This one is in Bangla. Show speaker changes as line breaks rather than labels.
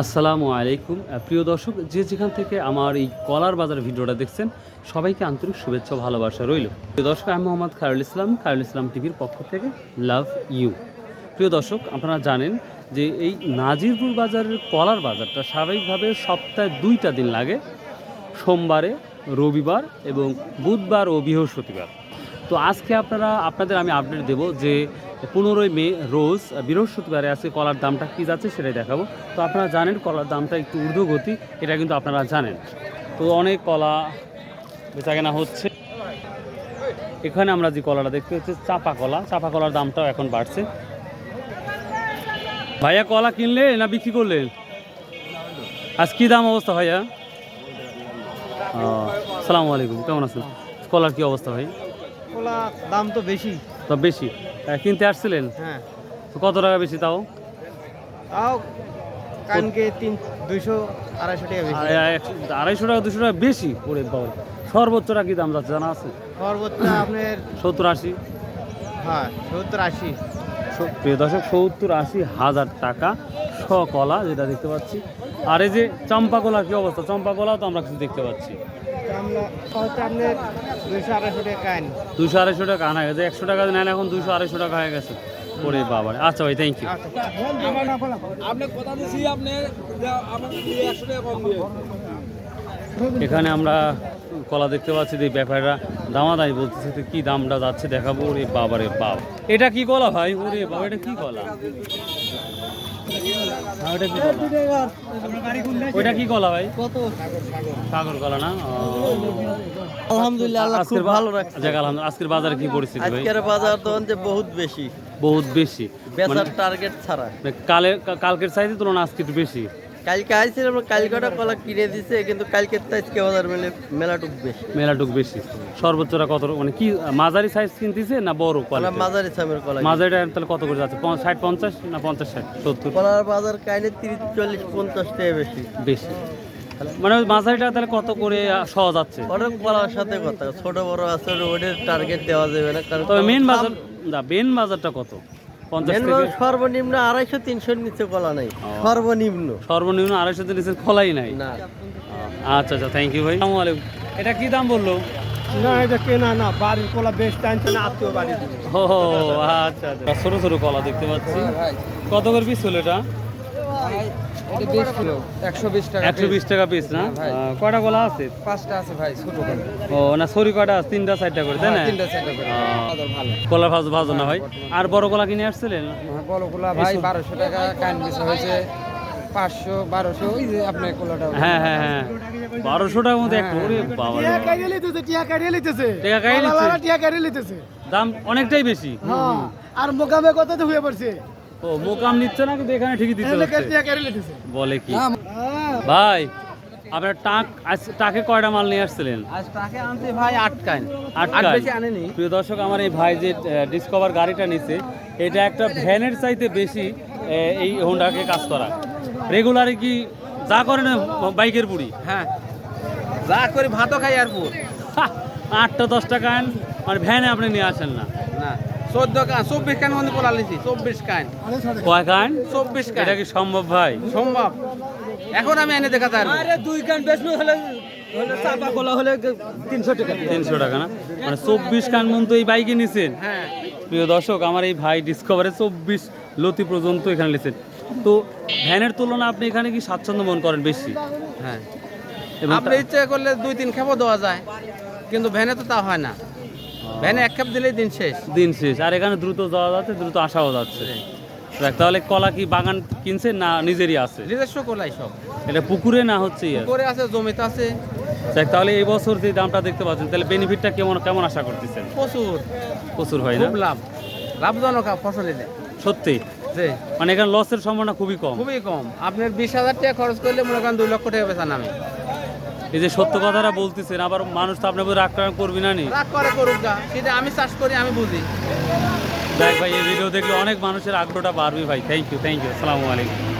আসসালামু আলাইকুম। প্রিয় দর্শক, যে যেখান থেকে আমার এই কলার বাজার ভিডিওটা দেখছেন, সবাইকে আন্তরিক শুভেচ্ছা ভালোবাসা রইল। প্রিয় দর্শক, আমি মোহাম্মদ খায়রুল ইসলাম খায়রুল ইসলাম টিভির পক্ষ থেকে লাভ ইউ। প্রিয় দর্শক, আপনারা জানেন যে এই নাজিরপুর বাজারের কলার বাজারটা স্বাভাবিকভাবে সপ্তাহে দুইটা দিন লাগে, সোমবারে রবিবার এবং বুধবার ও বৃহস্পতিবার। তো আজকে আপনারা, আপনাদের আমি আপডেট দেব যে পনেরোই মে রোজ বৃহস্পতিবারে আজকে কলার দামটা কী যাচ্ছে সেটাই দেখাবো। তো আপনারা জানেন কলার দামটা একটু ঊর্ধ্বগতি এটা কিন্তু আপনারা জানেন। তো অনেক কলা বেচা কেনা হচ্ছে। এখানে আমরা যে কলাটা দেখতে হচ্ছে চাপা কলা। চাপা কলার দামটাও এখন বাড়ছে। ভাইয়া কলা কিনলে না বিক্রি করলেন আজ কী দাম অবস্থা ভাইয়া? সালামু আলাইকুম। কেমন আছেন? কলার কী অবস্থা ভাই?
কলা দাম তো বেশি।
তো বেশি? কিনতে আসছিলেন?
হ্যাঁ।
কত টাকা বেশি তাও?
তাও কানকে তিন দুইশো আড়াইশো টাকা বেশি।
আড়াইশো টাকা দুশো টাকা বেশি? ওরে বাবা। সর্বোচ্চটা কি দাম যাচ্ছে জানা আছে?
সর্বোচ্চ আপনার
সত্তর আশি।
হ্যাঁ সত্তর আশি।
প্রিয় দর্শক সত্তর আশি হাজার টাকা শ কলা যেটা দেখতে পাচ্ছি। আর এই যে চম্পা কলা কি অবস্থা? চম্পা কলা তো আমরা কিছু দেখতে পাচ্ছি। দুশো আড়াইশো টাকা আনা গেছে একশো টাকা নেন, এখন দুশো আড়াইশো টাকা হয়ে গেছে। ওরে বাবা আচ্ছা ভাই থ্যাংক ইউ এখানে আমরা কলা দেখতে পাচ্ছি যে ব্যাপারীরা দামাদাই বলতেছে কি দামটা যাচ্ছে দেখাবো। ওরে বাবারে বাবা এটা কি কলা ভাই? ওরে বাবা, এটা কি কলা? ওইটা কি কলা ভাই?
কত
সাগর কলা না?
আলহামদুলিল্লাহ আল্লাহ খুব
আজকের
ভালো রাখছে।
যাক আলহামদুলিল্লাহ আজকের বাজারে কি পরিস্থিতি ভাই?
আজকের বাজার দন যে বহুত বেশি।
বহুত বেশি।
বেচার টার্গেট ছাড়া।
মানে কালে কালকের চাইতে তুলনা আজকে একটু বেশি।
কালকে আইছিলাম কালকেটা কলা কিনে দিছে কিন্তু কালকে তো আজকে বাজার মেলে মেলাটুক বেশি।
মেলাটুক বেশি। সর্বোচ্চটা কত মানে কি মাঝারি সাইজ কিনতেছে না বড় কলা
মাঝারি সামের কলা
মাঝারিটা তাহলে কত করে যাচ্ছে? ষাট পঞ্চাশ না পঞ্চাশ ষাট? সত্তর?
কলার বাজার কাইলে তিরিশ চল্লিশ পঞ্চাশ টাকা বেশি।
বেশি। মানে মাঝারিটা তাহলে কত করে সহজ যাচ্ছে?
অনেক কলার সাথে কথা ছোট বড় আছে ওদের টার্গেট দেওয়া যাবে না কারণ
তবে মেন বাজার না মেন বাজারটা কত?
মেন সর্বনিম্ন আড়াইশো তিনশোর নিচে কলা নাই। সর্বনিম্ন।
সর্বনিম্ন আড়াইশো তিরিশের কলাই নাই?
না।
আচ্ছা আচ্ছা থ্যাংক ইউ ভাই। আসসালামু আলাইকুম। এটা কি দাম বলল?
না এটা কেনা না বাড়ির কলা বেশ টানছে না আত্মীয় বাড়ি
ও আচ্ছা আচ্ছা। ছোট ছোট কলা দেখতে পাচ্ছি। কত করে পিস হলো এটা?
এটা বিশ কিলো একশো বিশ টাকা
একশো বিশ টাকা পিস না?
ভাই।
আহ, আছে?
পাঁচটা আছে ভাই ছোট
ও না সরি কয়টা আছে? তিনটা চারটা করে তাই না?
হ্যাঁ, তিনটা চারটা করে।
আহ,
বাজার ভালো।
কলা ভাজ ভাজো না ভাই? আর বড় কলা কিনে আসছিলেন?
হ্যাঁ, ভাই বারোশো টাকা কান বেচা হয়েছে পাঁচশো বারোশো ওই যে আপনার কোলাটা
হ্যাঁ হ্যাঁ হ্যাঁ। বারোশো টাকার মধ্যে একটা ওরে বাবা রে। টাকা কাই লিচ্ছে? দাম অনেকটাই বেশি।
আর মোকামে কত তো হয়ে পড়ছে?
ও মোকাম নিচ্ছে না কিন্তু এখানে ঠিকই দিতে বলে কি?
হ্যাঁ।
ভাই আপনার টাক আজ- টাকে কয়টা মাল নিয়ে আসছিলেন?
আজ টাকা আনতে ভাই আট কান।
আট
আট বেশি আনেনি।
প্রিয় দর্শক আমার এই ভাই যে ডিসকভার গাড়িটা নিছে এটা একটা ভ্যানের চাইতে বেশি এই হোন্ডাকে কাজ করা। রেগুলারে কি যা করে না বাইকের পুরি
হ্যাঁ। যা করে ভাতও খাই আর পুর
আটটা দশটা কান মানে ভ্যানে আপনি নিয়ে আসেন না।
চোদ্দ কান চব্বিশ কান মধ্যে কোলা লিছি চব্বিশ কান।
কয় কান?
চব্বিশ কান।
এটা কি সম্ভব ভাই?
সম্ভব। এখন আমি এনে দেখাতে পারব।
আরে দুই কান হলে চাপা তিনশো টাকা
তিনশো টাকা না? মানে চব্বিশ কান মন তো এই বাইকে নিছেন?
হ্যাঁ।
প্রিয় দর্শক আমার এই ভাই ডিসকভারে চব্বিশ লতি পর্যন্ত এখানে নিছেন। তো ভ্যানের তুলনা আপনি এখানে কি স্বাচ্ছন্দ্য মন করেন বেশি?
হ্যাঁ।
এবং
আপনি ইচ্ছে করলে দুই তিন খেপও দেওয়া যায়। কিন্তু ভ্যানে তো তা হয় না। ভ্যানে এক খেপ দিলেই দিন শেষ।
দিন শেষ। আর এখানে দ্রুত যাওয়া যাচ্ছে দ্রুত আসাও যাচ্ছে। তাহলে কলা কি বাগান কিনছে না নিজেরই আছে?
নিজস্ব কোলাই সব।
এটা পুকুরে না হচ্ছে ইয়ে?
করে আছে জমিতে আছে।
দেখ, তাহলে এই বছর যে দামটা দেখতে পাচ্ছেন তাহলে বেনিফিটটা কেমন কেমন আশা করতেছেন?
প্রচুর।
প্রচুর হয় না?
লাভ। লাভজনক ফসল এলে
সত্যি? মানে এখানে লসের সম্ভাবনা খুবই কম।
খুবই কম। আপনার বিশ হাজার টাকা খরচ করলে মনে করেন দুই লক্ষ টাকা বেচা নামে।
এই যে সত্য কথাটা বলতেছেন আবার মানুষ তো আপনার রাগ টাগ করবি না নি?
রাগ করে করুক না সেটা আমি চাষ করি আমি বুঝি।
দেখ ভাই এই ভিডিও দেখলে অনেক মানুষের আগ্রহটা বাড়বে ভাই। থ্যাংক ইউ থ্যাংক ইউ আসসালামু আলাইকুম।